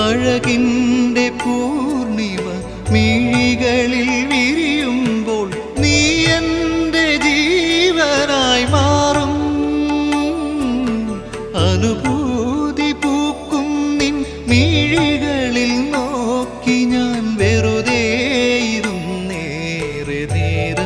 അഴകിന്റെ പൂർണിമ മിഴികളിൽ വിരിയുമ്പോൾ നീ എന്റെ ജീവനായി മാറും. അനുഭൂതി പൂക്കും നിൻ മിഴികളിൽ നോക്കി ഞാൻ വെറുതെ ഇരുന്നേറെ നേരം